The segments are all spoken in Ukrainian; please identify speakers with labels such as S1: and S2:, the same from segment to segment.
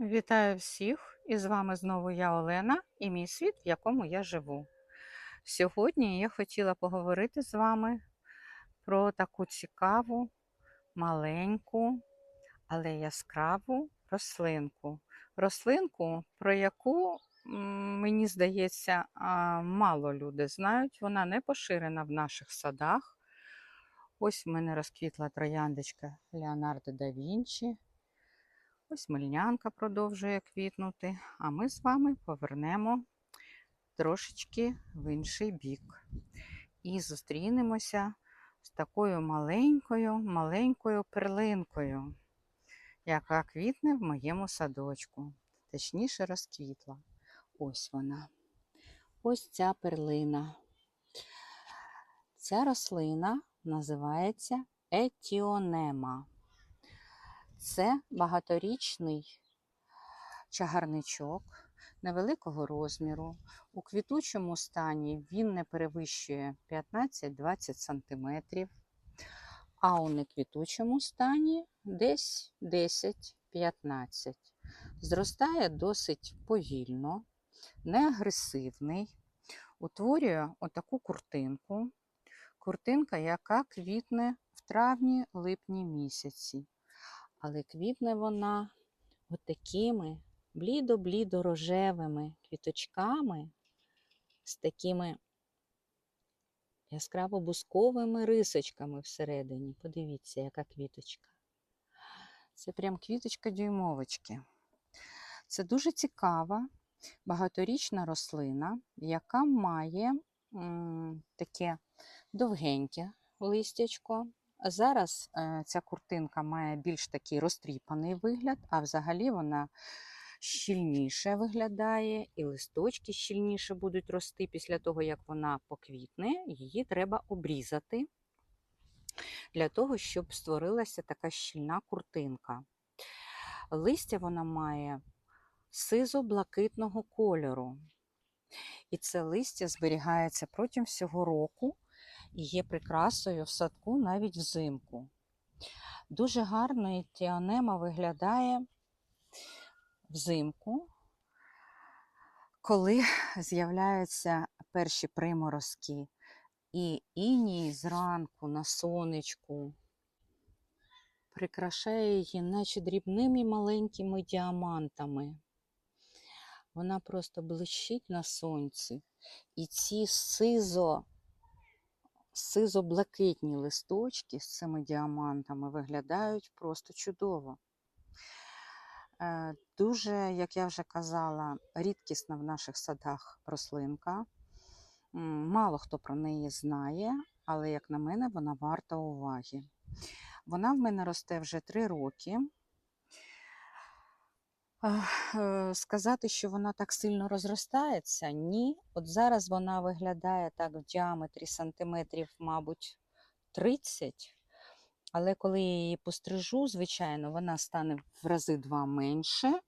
S1: Вітаю всіх! І з вами знову я Олена і мій світ, в якому я живу. Сьогодні я хотіла поговорити з вами про таку цікаву, маленьку, але яскраву рослинку. Рослинку, про яку, мені здається, мало люди знають. Вона не поширена в наших садах. Ось в мене розквітла трояндочка Леонардо да Вінчі. Ось мильнянка продовжує квітнути, а ми з вами повернемо трошечки в інший бік. І зустрінемося з такою маленькою, маленькою перлинкою, яка квітне в моєму садочку. Точніше, розквітла. Ось вона. Ось ця перлина. Ця рослина називається етіонема. Це багаторічний чагарничок невеликого розміру. У квітучому стані він не перевищує 15-20 см, а у неквітучому стані десь 10-15 Зростає досить повільно, не агресивний, утворює отаку куртинку. Куртинка, яка квітне в травні-липні місяці але квітне вона от такими блідо-блідо рожевими квіточками з такими яскраво бусковими рисочками всередині. Подивіться, яка квіточка. Це прям квіточка дюймовочки. Це дуже цікава багаторічна рослина, яка має м, таке довгеньке листячко, Зараз е, ця куртинка має більш такий розтріпаний вигляд, а взагалі вона щільніше виглядає, і листочки щільніше будуть рости після того, як вона поквітне, її треба обрізати для того, щоб створилася така щільна куртинка. Листя вона має сизо-блакитного кольору. І це листя зберігається протягом всього року і є прикрасою в садку навіть взимку. Дуже гарно і тіанема виглядає взимку, коли з'являються перші приморозки, і іній зранку на сонечку прикрашає її, наче дрібними маленькими діамантами. Вона просто блищить на сонці. І ці сизо сизо-блакитні листочки з цими діамантами виглядають просто чудово. Е, дуже, як я вже казала, рідкісна в наших садах рослинка. Мало хто про неї знає, але, як на мене, вона варта уваги. Вона в мене росте вже 3 роки. Е, сказати, що вона так сильно розростається, ні. От зараз вона виглядає так в діаметрі сантиметрів, мабуть, 30. Але коли я її пострижу, звичайно, вона стане в рази два менше.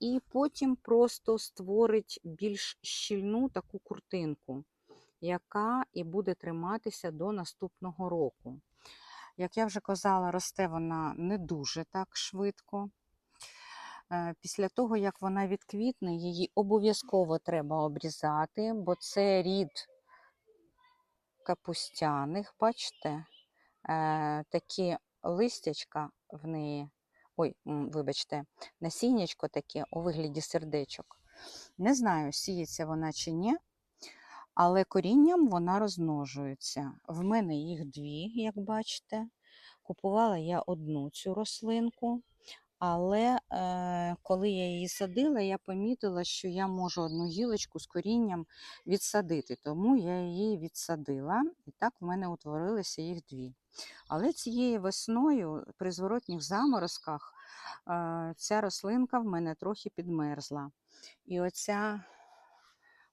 S1: І потім просто створить більш щільну таку куртинку, яка і буде триматися до наступного року. Як я вже казала, росте вона не дуже так швидко. Е, після того, як вона відквітне, її обов'язково треба обрізати, бо це рід капустяних, бачите, е, такі листячка в неї, ой, вибачте, насіннячко таке у вигляді сердечок. Не знаю, сіється вона чи ні, але корінням вона розмножується. В мене їх дві, як бачите. Купувала я одну цю рослинку. Але е, коли я її садила, я помітила, що я можу одну гілочку з корінням відсадити, тому я її відсадила, і так в мене утворилися їх дві. Але цією весною при зворотніх заморозках е, ця рослинка в мене трохи підмерзла. І оця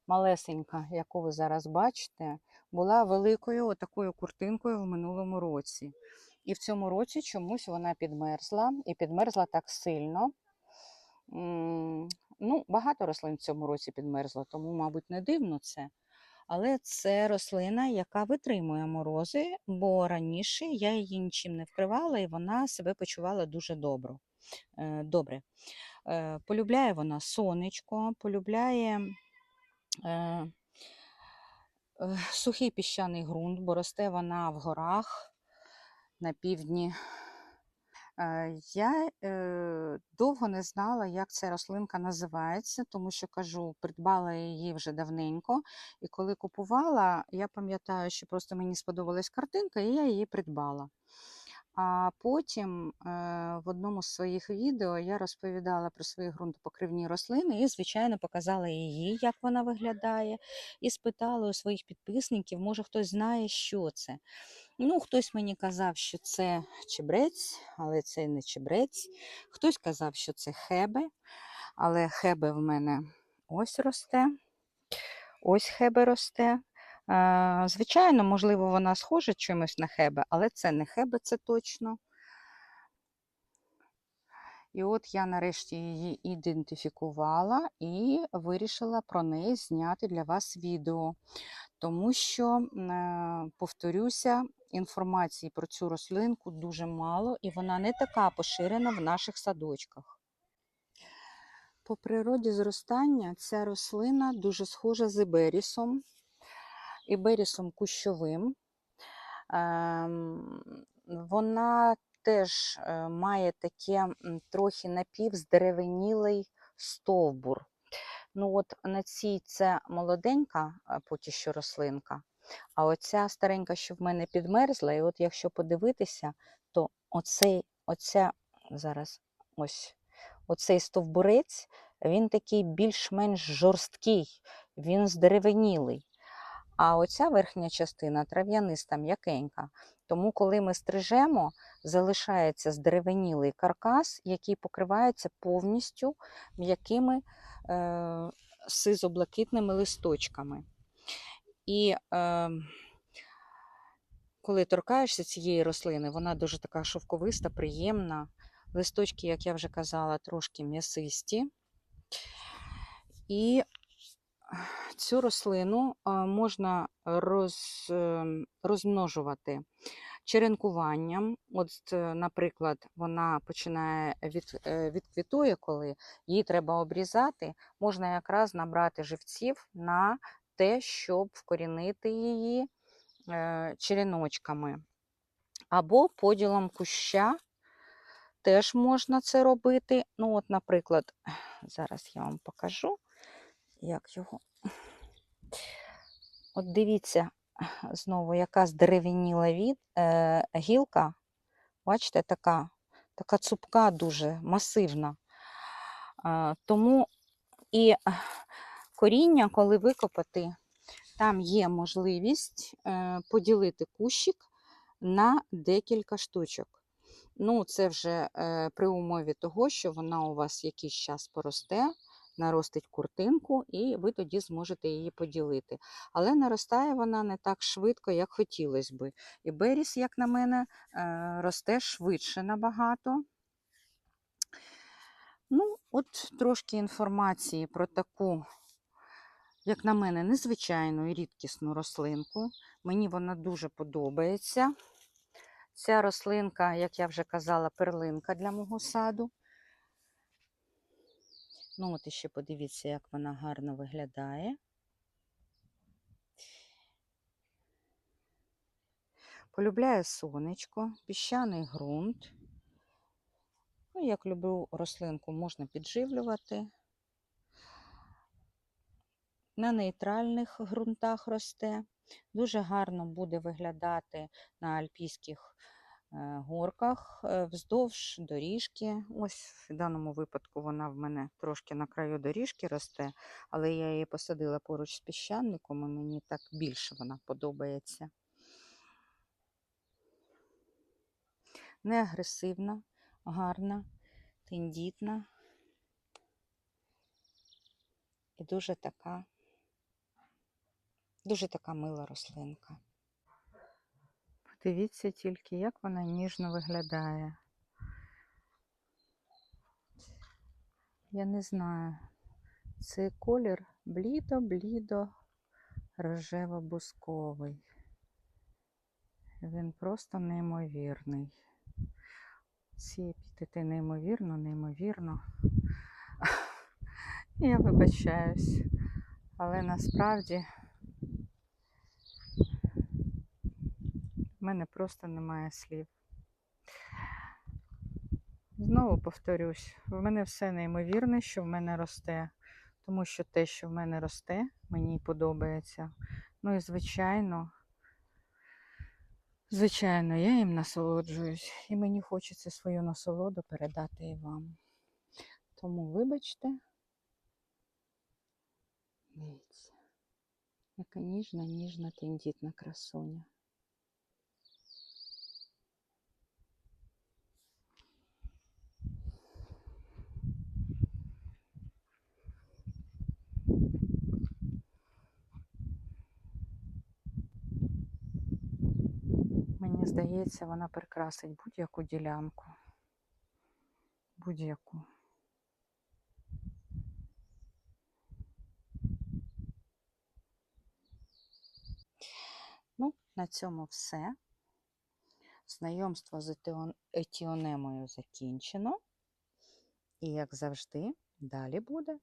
S1: малесенька, яку ви зараз бачите, була великою такою куртинкою в минулому році. І в цьому році чомусь вона підмерзла і підмерзла так сильно. Ну, Багато рослин в цьому році підмерзло, тому, мабуть, не дивно це. Але це рослина, яка витримує морози, бо раніше я її нічим не вкривала і вона себе почувала дуже добре. добре. Е, полюбляє вона сонечко, полюбляє е, е, сухий піщаний ґрунт, бо росте вона в горах на півдні. Е, Я е, довго не знала, як ця рослинка називається, тому що кажу, придбала її вже давненько. І коли купувала, я пам'ятаю, що просто мені сподобалась картинка, і я її придбала. А потім е, в одному з своїх відео я розповідала про свої ґрунтопокривні рослини і, звичайно, показала її, як вона виглядає, і спитала у своїх підписників, може хтось знає, що це. Ну, хтось мені казав, що це чебрець, але це не чебрець. Хтось казав, що це хебе, але хебе в мене ось росте. Ось хебе росте. Е, Звичайно, можливо, вона схожа чимось на хебе, але це не хебе, це точно. І от я нарешті її ідентифікувала і вирішила про неї зняти для вас відео. Тому що, повторюся, інформації про цю рослинку дуже мало, і вона не така поширена в наших садочках. По природі зростання ця рослина дуже схожа з іберісом, іберісом кущовим. Ем, Вона теж е, має таке трохи напівздеревенілий стовбур. Ну от на цій це молоденька е, поки що рослинка, а оця старенька, що в мене підмерзла, і от якщо подивитися, то оцей, оця, зараз ось, оцей стовбурець, він такий більш-менш жорсткий, він здеревенілий. А оця верхня частина трав'яниста м'якенька. Тому, коли ми стрижемо, залишається здеревенілий каркас, який покривається повністю м'якими е, сизо-блакитними листочками. І е, коли торкаєшся цієї рослини, вона дуже така шовковиста, приємна. Листочки, як я вже казала, трошки м'ясисті. І цю рослину можна роз, е, розмножувати черенкуванням. От, е, наприклад, вона починає від, е, відквітує, коли її треба обрізати, можна якраз набрати живців на те, щоб вкорінити її е, череночками. Або поділом куща теж можна це робити. Ну, от, наприклад, зараз я вам покажу, як його. От дивіться, знову яка здерев'яніла від, е, гілка. Бачите, така, така цупка, дуже масивна. Е, тому і коріння, коли викопати, там є можливість е, поділити кущик на декілька штучок. Ну, це вже е, при умові того, що вона у вас якийсь час поросте, наростить куртинку, і ви тоді зможете її поділити. Але наростає вона не так швидко, як хотілося би. І беріс, як на мене, е, росте швидше набагато. Ну, от трошки інформації про таку, як на мене, незвичайну і рідкісну рослинку. Мені вона дуже подобається. Ця рослинка, як я вже казала, перлинка для мого саду. Ну, от іще подивіться, як вона гарно виглядає. Полюбляє сонечко, піщаний ґрунт. Ну, як люблю рослинку, можна підживлювати. На нейтральних ґрунтах росте. Дуже гарно буде виглядати на альпійських горках е, вздовж доріжки. Ось в даному випадку вона в мене трошки на краю доріжки росте, але я її посадила поруч з піщаником, і мені так більше вона подобається. Не агресивна, гарна, тендітна і дуже така Дуже така мила рослинка. Подивіться тільки, як вона ніжно виглядає. Я не знаю, цей колір блідо-блідо рожево-бусковий. Він просто неймовірний. Ці епітети неймовірно, неймовірно. Я вибачаюсь, але насправді в мене просто немає слів. Знову повторюсь, в мене все неймовірне, що в мене росте, тому що те, що в мене росте, мені подобається. Ну і звичайно, звичайно, я їм насолоджуюсь, і мені хочеться свою насолоду передати і вам. Тому вибачте. Дивіться, яка ніжна, ніжна, тендітна красуня. Мені здається, вона прикрасить будь-яку ділянку. Будь-яку. Ну, на цьому все. Знайомство з етіонемою закінчено. І, як завжди, далі буде.